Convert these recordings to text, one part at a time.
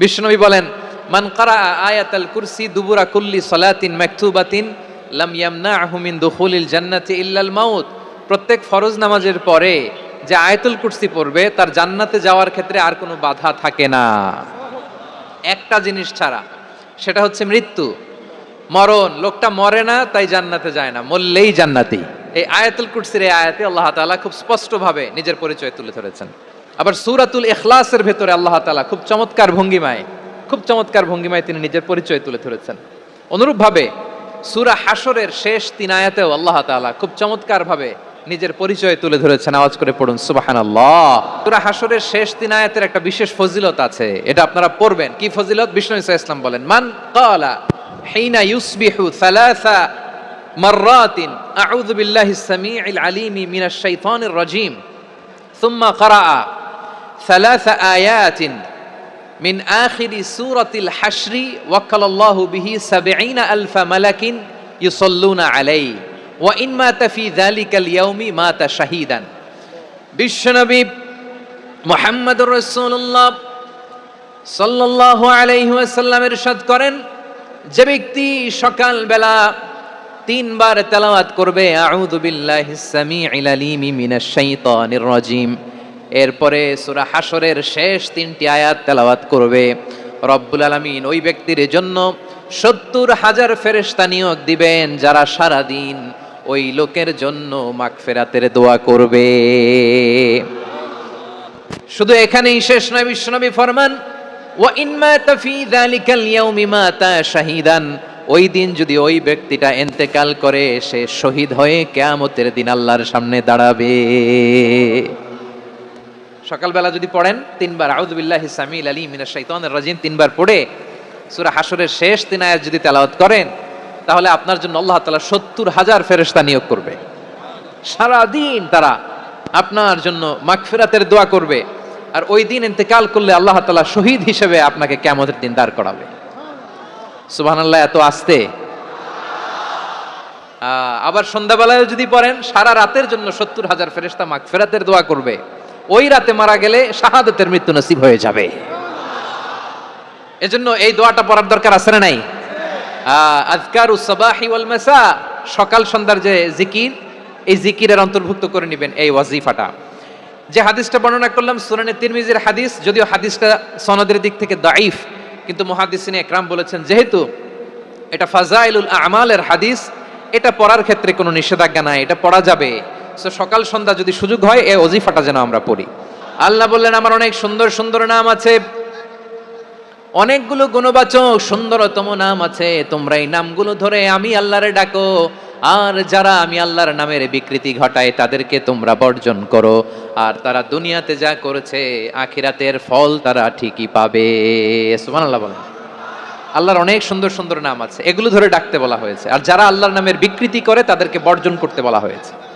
বিশ্বনবী বলেন, মান কারা আয়াতাল কুরসি দুবুরা কুল্লি সলাতিন মাকতুবাতিন লাম ইয়ামনাহু মিন দুখুলিল জান্নাতি ইল্লাল মাউত। প্রত্যেক ফরজ নামাজের পরে যে আয়াতুল কুরসি পড়বে, তার জান্নাতে যাওয়ার ক্ষেত্রে আর কোনো বাধা থাকে না। একটা জিনিস ছাড়া, সেটা হচ্ছে মৃত্যু। মরণ, লোকটা মরে না, তাই জান্নাতে যায় না, মরলেই জান্নাতি। এই আয়াতুল কুরসির এই আয়াতে আল্লাহ তাআলা খুব স্পষ্টভাবে নিজের পরিচয় তুলে ধরেছেন। আবার সুরাতুল এখলাসের ভেতরে আল্লাহ তালা খুব চমৎকার ভঙ্গিমায়, খুব চমৎকার ভঙ্গিমায় তিনি নিজের পরিচয় তুলে ধরেছেন। অনুরূপভাবে সুরা হাসরের শেষ তিন আয়াতেও আল্লাহ তালা খুব চমৎকারভাবে নিজের পরিচয় তুলে ধরেছেন। আওয়াজ করে পড়ুন সুবাহান আল্লাহ সুরা হাসরের শেষ তিন আয়াতের একটা বিশেষ ফজিলত আছে, এটা আপনারা পড়বেন। কি ফজিলত? বিষ্ণু ইসা ইসলাম বলেন, মান কালা হেইনা ইউসবিহু সালাসা মাররাতিন, আউযু বিল্লাহিস সামিউল আলিমি মিনাশ শাইতানির রাজিম, সুম্মা কারাআ সালাসা আয়াতিন মিন আখিরি সুরাতিল হাসরি ওয়াক্কালাল্লাহু বিহি সাবঈনা আলফা মালাকিন ইউসাল্লুনা আলাই ওয়া ইন মাতা ফি যালিকাল ইয়াউমি মাতা শাহীদান। বিশ্বনবী মোহাম্মদুর রাসূলুল্লাহ সাল্লাল্লাহু আলাইহি ওয়াসাল্লাম ইরশাদ করেন, যে ব্যক্তি সকালবেলা তিনবার তেলাওয়াত করবে, আউযু বিল্লাহিস সামিউল আলিম মিনাশ শাইতানির রাজিম। এরপরে সূরা হাসরের শেষ তিনটি আয়াত তেলাওয়াত করবে। রব্বুল আলামিন ওই ব্যক্তির জন্য সত্তর হাজার ফেরেশতা নিয়োগ দিবেন যারা সারা দিন ওই লোকের জন্য মাগফিরাতের দোয়া করবে। শুধু এখানেই শেষ নয়, বিশ্বনবী ফরমান, ওয়া ইন মাতা ফি যালিকাল ইয়াউমি শাহিদান ওই দিন যদি ওই ব্যক্তিটা এন্তেকাল করে সে শহীদ হয়ে কেয়ামতের দিন আল্লাহর সামনে দাঁড়াবে। সকালবেলা যদি পড়েন, তিনবার, আউযুবিল্লাহি সামিল আলী মিনাশ শাইতানির রাজিম, তিনবার পড়ে সুরা হাসরের শেষ তিন আয়াত যদি তেলাওয়াত করেন, তাহলে আপনার জন্য আল্লাহ তাআলা সত্তর হাজার ফেরেশতা নিয়োগ করবে। সারাদিন তারা আপনার জন্য মাগফিরাতের দোয়া করবে আর ওই দিন ইন্তেকাল করলে আল্লাহ তাআলা শহীদ হিসেবে আপনাকে কেয়ামতের দিন দাঁড় করাবে। সুবহানাল্লাহ, এত আস্তে। আবার সন্ধ্যাবেলায় যদি পড়েন, সারা রাতের জন্য সত্তর হাজার ফেরেস্তা মাগফিরাতের দোয়া করবে। ওই রাতে মারা গেলে শাহাদতের মৃত্যু নসিব হয়ে যাবে। এজন্য এই দোয়াটা পড়ার দরকার আছে না নাই? আজকার ওয়াল সকাল সন্ধ্যার যে জিকির, এই জিকিরের অন্তর্ভুক্ত করে নেবেন এই ওয়াজিফাটা। যে হাদিসটা বর্ণনা করলাম সুনানে তিরমিজির হাদিস, যদিও হাদিসটা সনদের দিক থেকে দাইফ কিন্তু মুহাদ্দিসিন একরাম বলেছেন, যেহেতু এটা ফাজাইলুল আমালের হাদিস, এটা পড়ার ক্ষেত্রে কোনো নিষেধাজ্ঞা নাই, এটা পড়া যাবে। সো সকাল সন্ধ্যা যদি সুযোগ হয়, এ অজিফাটা যেন আমরা পড়ি। আল্লাহ বললেন, আমার অনেক সুন্দর সুন্দর নাম আছে। অনেকগুলো গুণবাচক, সুন্দরতম নাম আছে। তোমরা এই নামগুলো ধরে আমি আল্লাহরে ডাকো। আর যারা আমি আল্লাহর নামের বিকৃতি ঘটায়, তাদেরকে তোমরা বর্জন করো। আর তারা দুনিয়াতে যা করেছে, আখিরাতের ফল তারা ঠিকই পাবে। সুবহানাল্লাহ বলেন। আল্লাহর অনেক সুন্দর সুন্দর নাম আছে। এগুলো ধরে ডাকতে বলা হয়েছে। আর যারা আল্লাহর নামের বিকৃতি করে, তাদেরকে বর্জন করতে বলা হয়েছে।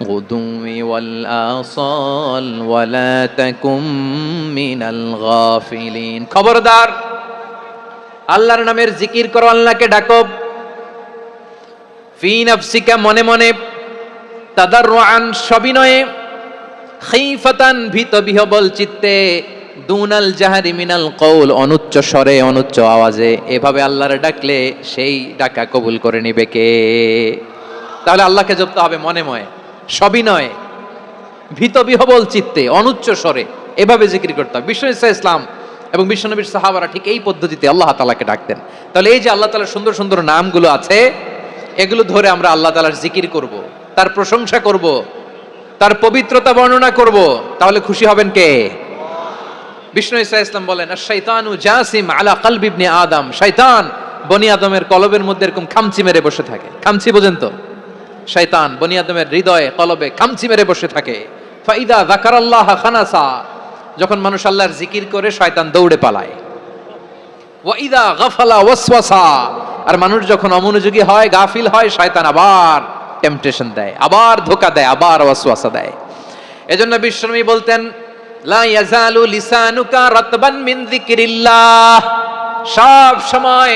بالغدو والآصال ولا تكن من الغافلين খবরদার আল্লাহর নামের জিকির করো আল্লাহকে ডাকো ফি নাফসিকা মনে মনে তাদাররুআন সবিনয়ে খিফাতান ভীত বিহবল চিত্তে দুনাল জাহারি মিনাল কৌল অনুচ্চ স্বরে অনুচ্চ আওয়াজে এভাবে আল্লাহর ডাকলে সেই ডাকা কবুল করে নিবে কে তাহলে আল্লাহকে জপতে হবে মনে ময়ে সবিনয়ে ভীত বিহবল চিত্তে, অনুচ্চ স্বরে, এভাবে জিকির করতে হবে বিশ্ব ইসা ইসলাম এবং বিশ্বনবীর সাহাবারা ঠিক এই পদ্ধতিতে আল্লাহ তালাকে ডাকতেন। তাহলে এই যে আল্লাহ তালার সুন্দর সুন্দর নামগুলো আছে, এগুলো ধরে আমরা আল্লাহ তালার জিকির করব, তার প্রশংসা করব, তার পবিত্রতা বর্ণনা করব। তাহলে খুশি হবেন কে? বিষ্ণু ইসা ইসলাম বলেন শৈতানু জাসিম আলা কালবিবনে আদম। শৈতান বনি আদমের কলবের মধ্যে এরকম খামচি মেরে বসে থাকে। খামচি বোঝেন তো? শৈতান বনিয়াদমের হৃদয়ে, কলবে খামচি মেরে বসে থাকে। ফাইদা জাকারাল্লাহ খানাসা, যখন মানুষ আল্লাহর জিকির করে, শয়তান দৌড়ে পালায়। ওয়াইদা গাফালা ওয়াসওয়াসা, আর মানুষ যখন অমনোযোগী হয়, গাফিল হয়, শয়তান আবার টেম্পটেশন দেয়, আবার ধোকা দেয়, আবার ওয়াসওয়াসা দেয়। এজন্য বিশ্বনবী বলতেন, লা ইয়াজালু লিসানুকা রাতবান মিন যিকরিল্লাহ। সব সময়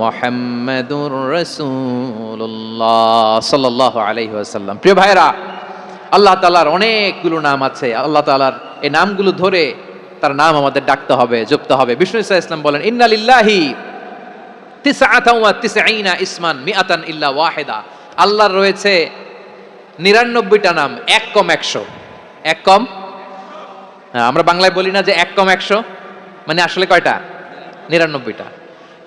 মুহাম্মাদুর রাসূলুল্লাহ সাল্লাল্লাহু আলাইহি ওয়াসাল্লাম। প্রিয় ভাইরা আল্লাহ তালার অনেকগুলো নাম আছে। আল্লাহ তাআলার এই নামগুলো ধরে তার নাম আমাদের ডাকতে হবে জপতে হবে। বিষ্ণু ইসা ইসলাম বলেন ইন্না লিল্লাহি তিসআতাও ওয়া তিসঈনা ইসমান মিআতান ইল্লা ওয়াহিদা। আল্লাহর রয়েছে নিরানব্বইটা নাম এক কম একশো। এক কম? হ্যাঁ, আমরা বাংলায় বলি না যে এক কম একশো মানে আসলে কয়টা? নিরানব্বইটা।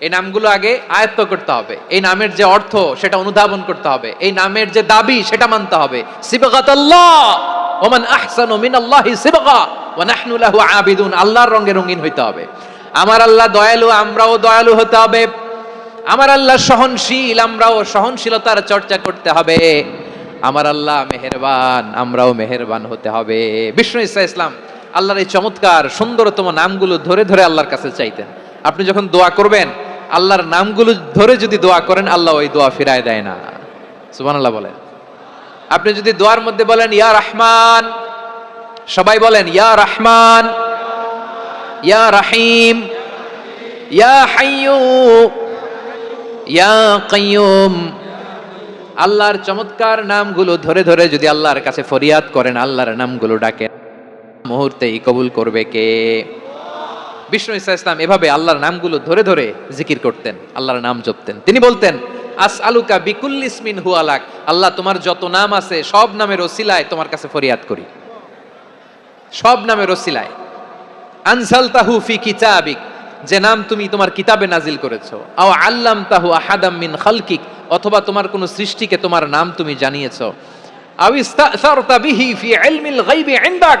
এই নামগুলো আগে আয়ত্ত করতে হবে। এই নামের যে অর্থ, সেটা অনুধাবন করতে হবে। এই নামের যে দাবি, সেটা মানতে হবে। ওমান আবিদুন। আল্লাহর রঙে রঙিন হইতে হবে। আমার আল্লাহ দয়ালু, আমরাও দয়ালু হতে হবে। আমার আল্লাহ সহনশীল, আমরাও সহনশীলতার চর্চা করতে হবে। আমার আল্লাহ মেহেরবান, আমরাও মেহেরবান হতে হবে। বিষ্ণু ইসা ইসলাম, আল্লাহর এই চমৎকার, সুন্দরতম নামগুলো ধরে ধরে আল্লাহর কাছে চাইতেন। আপনি যখন দোয়া করবেন আল্লাহর নামগুলো ধরে যদি দোয়া করেন, আল্লাহ ওই দোয়া ফিরায় দেয় না। সুবহানাল্লাহ বলেন। আপনি যদি দোয়ার মধ্যে বলেন, ইয়া রহমান সবাই বলেন, ইয়া রহমান ইয়া রাহিম ইয়া হাইয়ু ইয়া কাইয়ুম আল্লাহর চমৎকার নামগুলো ধরে ধরে যদি আল্লাহর কাছে ফরিয়াদ করেন, আল্লাহর নামগুলো ডাকেন, মুহূর্তেই কবুল করবে কে? বিষ্ণু ইসা ইসলাম এভাবে আল্লাহর নামগুলো ধরে ধরে জিকির করতেন, আল্লাহর নাম জপতেন। তিনি বলতেন আস আলুকা বিকুল ইসমিন হু আলাক আল্লাহ তোমার যত নাম আছে সব নামের ওসিলায় তোমার কাছে ফরিয়াদ করি। সব নামের ওসিলায়। আনসাল তাহু ফি কিতাবিক। যে নাম তুমি তোমার কিতাবে নাজিল করেছ। আও আল্লাম তাহু আহাদাম মিন খালকিক। অথবা তোমার কোনো সৃষ্টিকে তোমার নাম তুমি জানিয়েছো। আও ইস্তাসারতা বিহি ফি ইলমিল গায়বি ইনদাক।